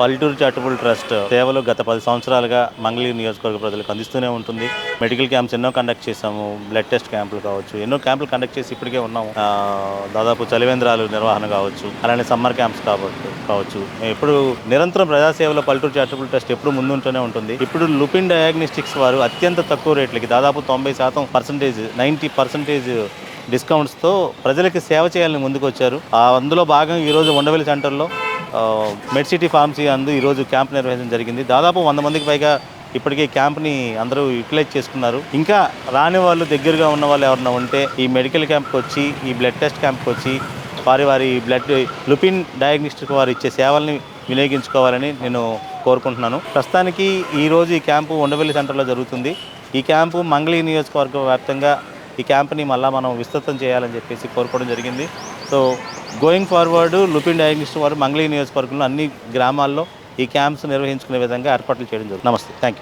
పల్లెటూరు charitable trust సేవలు గత పది సంవత్సరాలుగా మంగళగిరి నియోజకవర్గ ప్రజలకు అందిస్తూనే ఉంటుంది. మెడికల్ క్యాంప్స్ ఎన్నో కండక్ట్ చేసాము బ్లడ్ టెస్ట్ క్యాంపులు కావచ్చు. ఎన్నో క్యాంపులు కండక్ట్ చేసి ఇప్పటికే ఉన్నాము. దాదాపు చలివేంద్రాలు నిర్వహణ కావచ్చు. అలానే సమ్మర్ క్యాంప్స్ కావచ్చు కావచ్చు. ఎప్పుడు నిరంతరం ప్రజాసేవలో పల్లెటూరు చారిటబుల్ ట్రస్ట్ ఎప్పుడు ముందుంటూనే ఉంటుంది. ఇప్పుడు లుపిన్ డయాగ్నోస్టిక్స్ వారు అత్యంత తక్కువ రేట్లకి దాదాపు తొంభై శాతం పర్సంటేజ్ నైంటీ పర్సంటేజ్ డిస్కౌంట్స్తో ప్రజలకి సేవ చేయాలని ముందుకు వచ్చారు ఆ అందులో భాగంగా ఈరోజు ఉండవెల్లి సెంటర్లో మెడ్ సిటీ ఫార్మసీ అందు ఈరోజు క్యాంప్ నిర్వహించడం జరిగింది. దాదాపు వంద మందికి పైగా ఇప్పటికే క్యాంప్ని అందరూ యూటిలైజ్ చేసుకున్నారు. ఇంకా రాని వాళ్ళు దగ్గరగా ఉన్న వాళ్ళు ఎవరైనా ఉంటే ఈ మెడికల్ క్యాంప్కి వచ్చి ఈ బ్లడ్ టెస్ట్ క్యాంప్కి వచ్చి వారి వారి బ్లడ్ లుపిన్ డయాగ్నోస్టిక్ వారు ఇచ్చే సేవల్ని వినియోగించుకోవాలని నేను కోరుకుంటున్నాను. ప్రస్తుతానికి ఈరోజు ఈ క్యాంపు ఉండవెల్లి సెంటర్లో జరుగుతుంది. ఈ క్యాంపు మంగళీ నియోజకవర్గ వ్యాప్తంగా ఈ క్యాంప్ని మళ్ళీ మనం విస్తృతం చేయాలని చెప్పేసి కోరుకోవడం జరిగింది. So going forward Lupin diagnostic వారు మంగళీ నియోజకవర్గంలో అన్ని గ్రామాల్లో ఈ క్యాంప్స్ నిర్వహించుకునే విధంగా ఏర్పాట్లు చేయడం జరుగుతుంది. నమస్తే. Thank you